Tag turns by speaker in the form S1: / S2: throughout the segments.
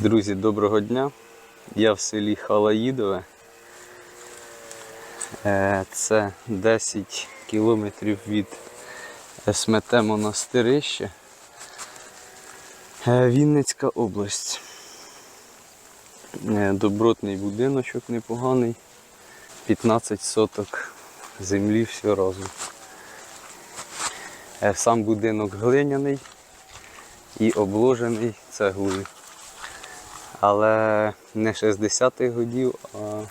S1: Друзі, доброго дня. Я в селі Халаїдове. Е, Це 10 кілометрів від СМТ Монастирище. Е, Вінницька область. Е, Добротний будиночок непоганий. 15 соток землі все разом. Сам будинок глиняний і обложений цеглою. Але не 60-х годів, а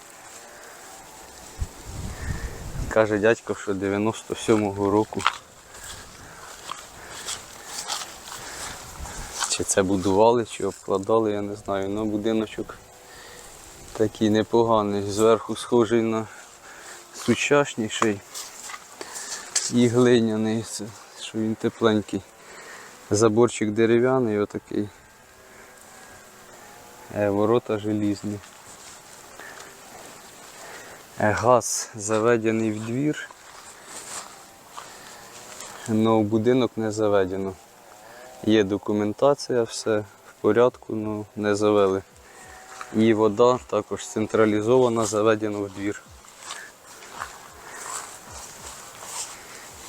S1: каже дядько, що 97-го року. Чи це будували, чи обкладали, я не знаю. Ну будиночок такий непоганий. Зверху схожий на сучасніший і глиняний, що він тепленький. Заборчик дерев'яний, отакий. Е, Ворота желізні. Е, Газ заведений в двір, але в будинок не заведено. Є документація, все в порядку, але не завели. І вода також централізована, заведена в двір.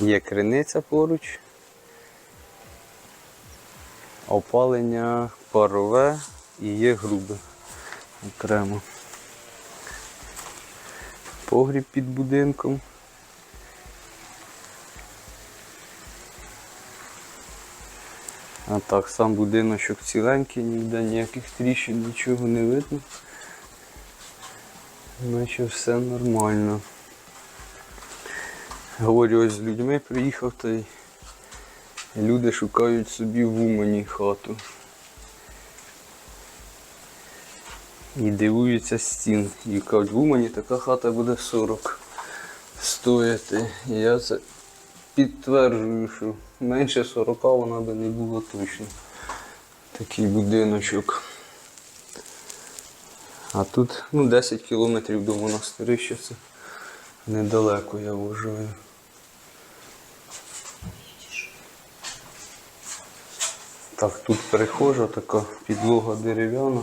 S1: Є криниця поруч. Опалення парове і є грубе окремо. Погріб під будинком. А так, сам будиночок ціленький, ніде ніяких тріщин, нічого не видно. Наче все нормально. Говорю, ось з людьми приїхав та й люди шукають собі в Умані хату. І дивуються стін. І кажуть, в Умані така хата буде 40 стояти. І я це підтверджую, що менше 40 вона би не була точно. Такий будиночок. А тут ну, 10 кілометрів до монастирища це недалеко, я вважаю. Так, тут перехожа така підлога дерев'яна.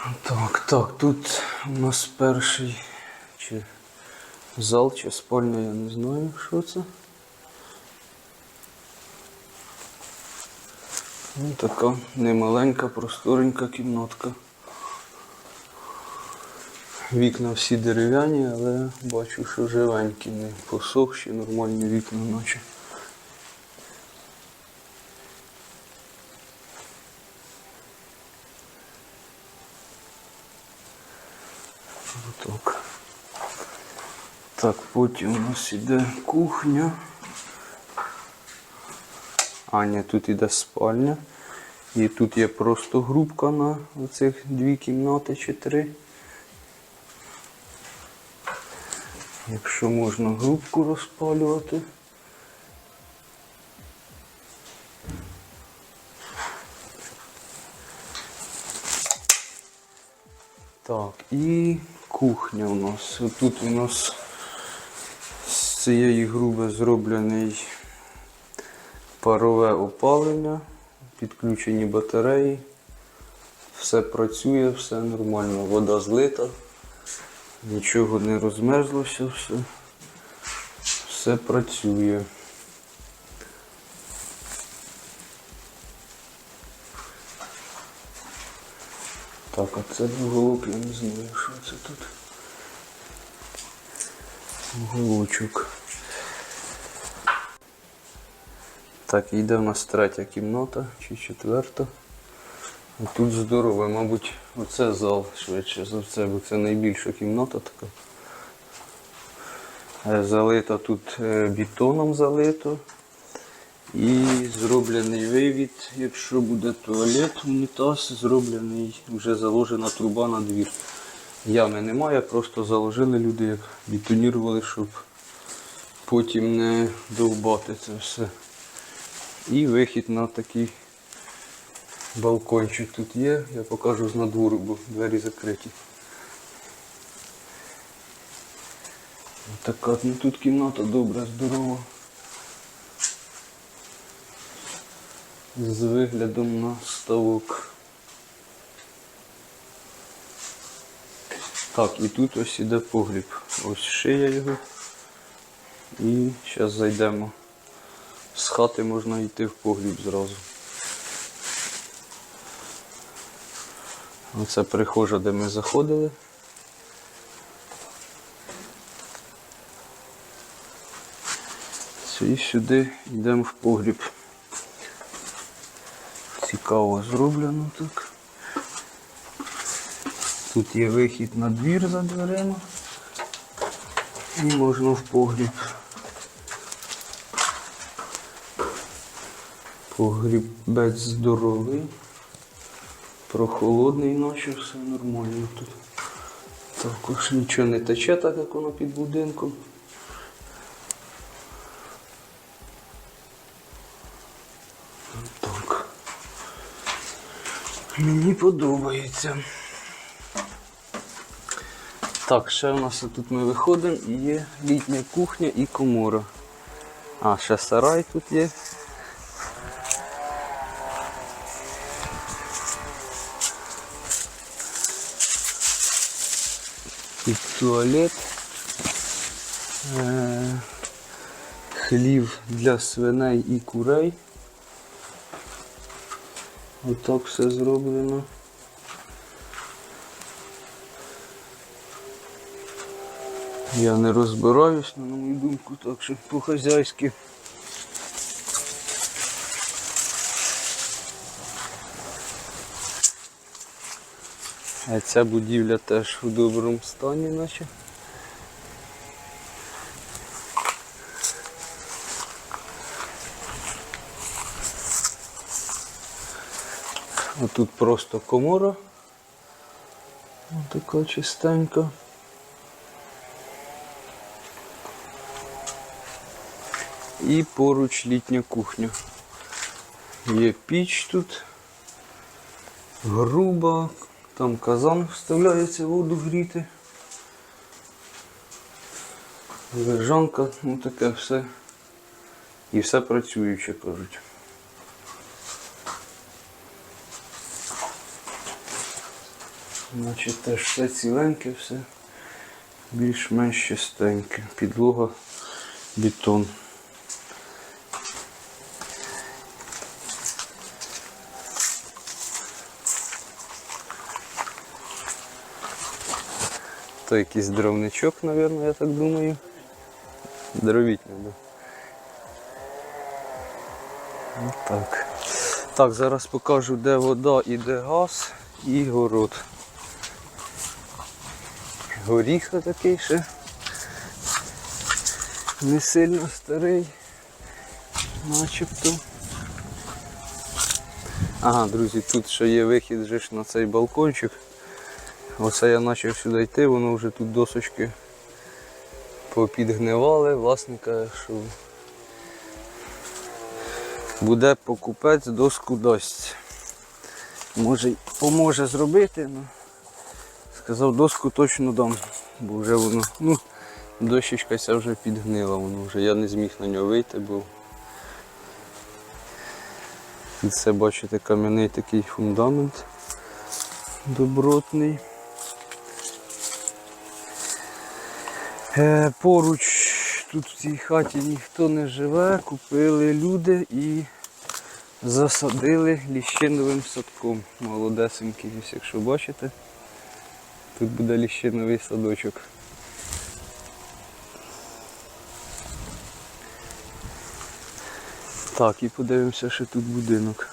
S1: Так, так, тут у нас перший чи зал, чи спальня, я не знаю, що це. Ну, така немаленька, просторенька кімнатка. Вікна всі дерев'яні, але бачу, що живенькі, не посохші, нормальні вікна наче. Так. Так, потім у нас іде кухня. А, ні, тут іде спальня. І тут є просто грубка на оцих дві кімнати чи три. Якщо можна грубку розпалювати. Так, і кухня у нас. Тут у нас з цієї груби зроблений парове опалення, підключені батареї. Все працює, все нормально. Вода злита, нічого не розмерзлося, все, все працює. Так, а це уголок, я не знаю, що це тут. Уголочок. Так, йде в нас третя кімната чи четверта. А Тут здорово, мабуть, оце зал швидше за все, бо це найбільша кімната така. Е, Залита тут е, бетоном залито. І зроблений вивід, якщо буде туалет, унітаз, зроблений, вже заложена труба на двір. Ями немає, просто заложили люди, як бетонірували, щоб потім не довбати це все. І вихід на такий балкончик тут є. Я покажу з надвору, бо двері закриті. Така ну, тут кімната добра, здорова. З виглядом на ставок. Так, і тут ось іде погріб. Ось шия його. І зараз зайдемо. З хати можна йти в погріб зразу. Оце прихожа, де ми заходили. І сюди йдемо в погріб. Цікаво зроблено так. Тут є вихід на двір за дверима. І можна в погріб. Погрібець здоровий. Прохолодний, наче все нормально тут. Також нічого не тече, так як воно під будинком. Мені подобається. Так, ще у нас тут ми виходимо і є літня кухня і комора. А, ще сарай тут є. Тут туалет. Е, хлів для свиней і курей. Отак все зроблено. Я не розбираюсь, на мою думку, так що по-хазяйськи. А ця будівля теж у доброму стані, наче. Тут просто комора. Така чистенька. І поруч літня кухня. Є піч тут. Груба, там казан вставляється воду гріти. Лежанка, ну таке все. І все працююче, кажуть. Значить теж все ціленьке, все більш-менш чистеньке. Підлога, бетон. То якийсь дровничок, мабуть, я так думаю. Дровітня, да. Ну, так. Так, зараз покажу, де вода і де газ і город. Горіх такий ще. Не сильно старий. Начебто. Ага, друзі, тут ще є вихід же ж на цей балкончик. Оце я почав сюди йти, воно вже тут досочки попідгнивали. Власник каже, що буде покупець, доску дасть. Може поможе зробити, але сказав, доску точно дам, бо вже воно, ну, дощечка ця вже підгнила, воно вже я не зміг на нього вийти, бо тут це бачите кам'яний такий фундамент добротний. Е, Поруч тут в цій хаті ніхто не живе, купили люди і засадили ліщиновим садком. Молодесенький, якщо бачите, тут буде ліщиновий садочок. Так, і подивимося, що тут будинок.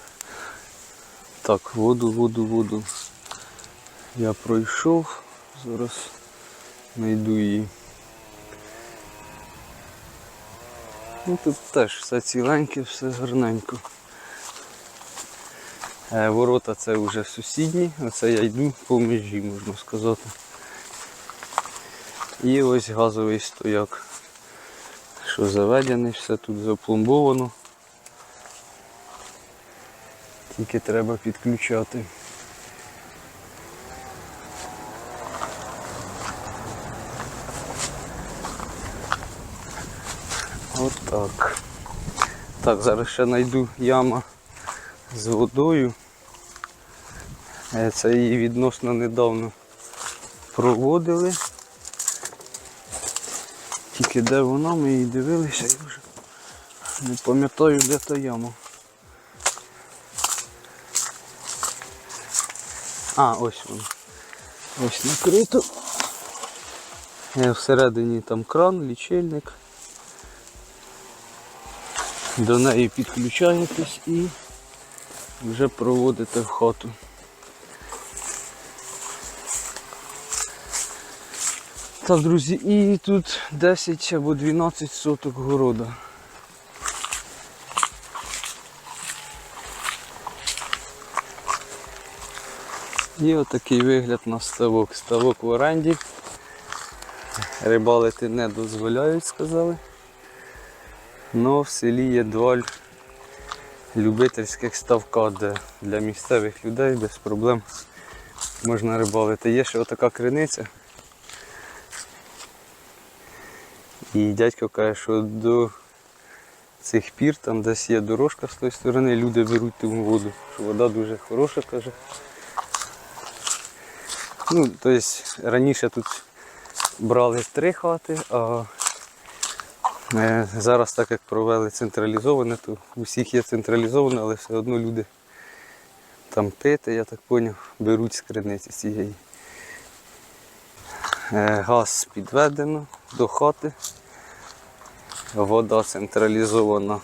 S1: Так, воду, воду, воду. Я пройшов, зараз знайду її. Ну тут теж все ціленьке, все гарненько. Е, ворота це вже сусідні, оце я йду по межі, можна сказати. І ось газовий стояк. Що заведений, все тут запломбовано. Тільки треба підключати. Отак. Так, зараз ще знайду яма з водою. Е, Це її відносно недавно проводили. Тільки де вона, ми її дивилися, я вже не пам'ятаю, де та яма. А, ось вона. Ось накрито. Е, Всередині там кран, лічильник. До неї підключаєтесь і вже проводите в хату. Так, друзі, і тут 10 або 12 соток города. І отакий вигляд на ставок. Ставок в оренді. Рибалити не дозволяють, сказали. Но в селі є два любительських ставка, де для місцевих людей без проблем можна рибалити. Є ще отака криниця. І дядько каже, що до цих пір там десь є дорожка з тої сторони, люди беруть ту воду, що вода дуже хороша, каже. Ну, тобто раніше тут брали три хати, а зараз так як провели централізоване, то у всіх є централізоване, але все одно люди там пити, я так зрозумів, беруть з криниці цієї. Е, Газ підведено до хати. Вода централізована.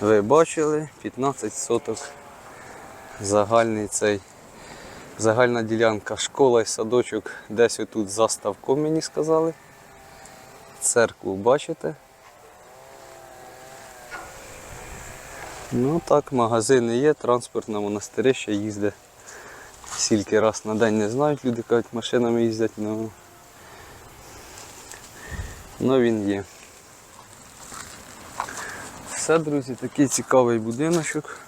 S1: Ви бачили, 15 соток загальний цей. Загальна ділянка школа і садочок десь отут за ставком мені сказали. Церкву бачите. Ну так, магазини є, транспорт на монастирище їздить. Скільки раз на день не знають, люди кажуть, машинами їздять, ну, ну він є. Все, друзі, такий цікавий будиночок.